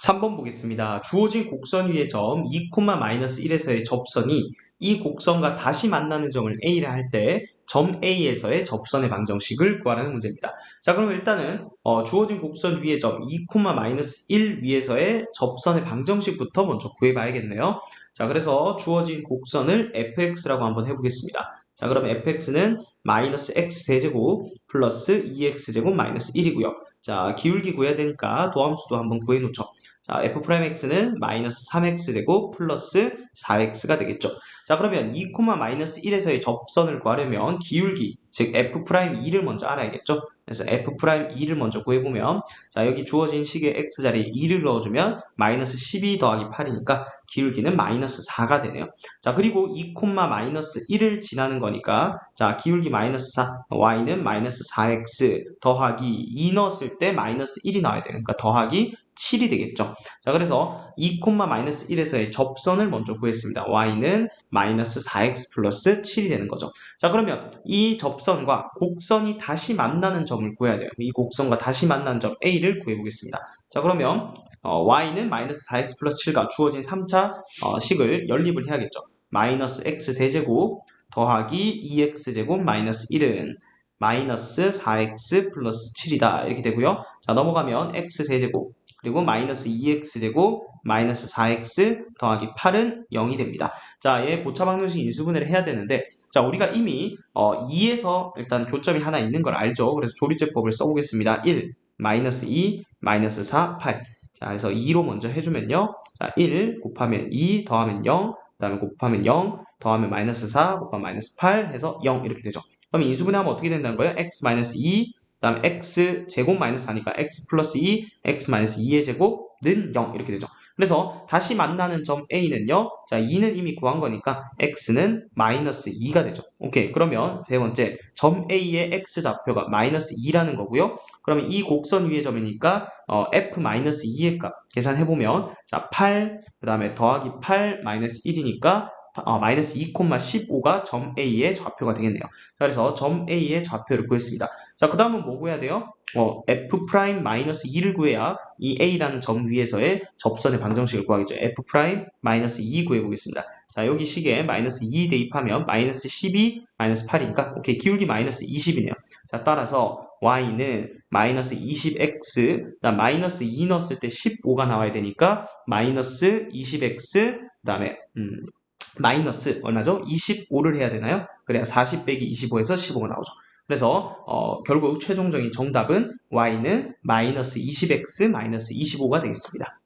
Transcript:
3번 보겠습니다. 주어진 곡선 위의 점 2,-1에서의 접선이 이 곡선과 다시 만나는 점을 A라 할 때 점 A에서의 접선의 방정식을 구하라는 문제입니다. 자, 그럼 일단은 어, 주어진 곡선 위의 점 2,-1 위에서의 접선의 방정식부터 먼저 구해봐야겠네요. 자, 그래서 주어진 곡선을 fx라고 한번 해보겠습니다. 자, 그럼 fx는 마이너스 x 세제곱 플러스 2x제곱 마이너스 1이고요. 자, 기울기 구해야 되니까 도함수도 한번 구해놓죠. 자, f'x는 마이너스 3x제곱 플러스 4x가 되겠죠. 자, 그러면 2, 마이너스 1에서의 접선을 구하려면 기울기, 즉 f'2를 먼저 알아야겠죠. 그래서 f'2를 먼저 구해보면 자, 여기 주어진 식의 x자리에 2를 넣어주면 마이너스 12 더하기 8이니까 기울기는 마이너스 4가 되네요. 자, 그리고 2, 마이너스 1을 지나는 거니까 자, 기울기 마이너스 4, y는 마이너스 4x 더하기 2 넣었을 때 마이너스 1이 나와야 되니까 그러니까 더하기 7이 되겠죠. 자, 그래서 2,-1에서의 접선을 먼저 구했습니다. y는 마이너스 4x 플러스 7이 되는 거죠. 자, 그러면 이 접선과 곡선이 다시 만나는 점을 구해야 돼요. 이 곡선과 다시 만나는 점 a를 구해보겠습니다. 자, 그러면 어, y는 마이너스 4x 플러스 7과 주어진 3차 어, 식을 연립을 해야겠죠. 마이너스 x 세제곱 더하기 2x제곱 마이너스 1은 마이너스 4x 플러스 7이다 이렇게 되고요. 자 넘어가면 x 세제곱 그리고 마이너스 2x제곱 마이너스 4x 더하기 8은 0이 됩니다. 자, 얘 고차 방정식 인수분해를 해야 되는데 자, 우리가 이미 어, 2에서 일단 교점이 하나 있는 걸 알죠. 그래서 조리제법을 써보겠습니다. 1, 마이너스 2, 마이너스 4, 8. 자, 그래서 2로 먼저 해주면요. 자, 1 곱하면 2 더하면 0, 그 다음에 곱하면 0, 더하면 마이너스 4, 곱하면 마이너스 8 해서 0 이렇게 되죠. 그럼 인수분해하면 어떻게 된다는 거예요? x 마이너스 2 다음 x 제곱 마이너스 4니까 x 플러스 2, x 마이너스 2의 제곱는 0 이렇게 되죠. 그래서 다시 만나는 점 A는요. 자, 2는 이미 구한 거니까 x는 마이너스 2가 되죠. 오케이. 그러면 세 번째 점 A의 x 좌표가 마이너스 2라는 거고요. 그러면 이 곡선 위의 점이니까 어, f 마이너스 2의 값 계산해 보면 자, 8 그 다음에 더하기 8 마이너스 1이니까 어, 마이너스 2,15가 점 A의 좌표가 되겠네요. 자, 그래서 점 A의 좌표를 구했습니다. 자, 그 다음은 뭐 구해야 돼요? 어, F 프라임 마이너스 2를 구해야 이 A라는 점 위에서의 접선의 방정식을 구하겠죠. F 프라임 마이너스 2 구해보겠습니다. 자, 여기 식에 마이너스 2 대입하면 마이너스 12 마이너스 8이니까 오케이 기울기 마이너스 20이네요. 자, 따라서 y는 마이너스 20x 그 마이너스 2 넣었을 때 15가 나와야 되니까 마이너스 20x 그 다음에 음, 마이너스 얼마죠? 25를 해야 되나요? 그래야 40 빼기 25에서 15가 나오죠. 그래서 어, 결국 최종적인 정답은 y는 마이너스 20x 마이너스 25가 되겠습니다.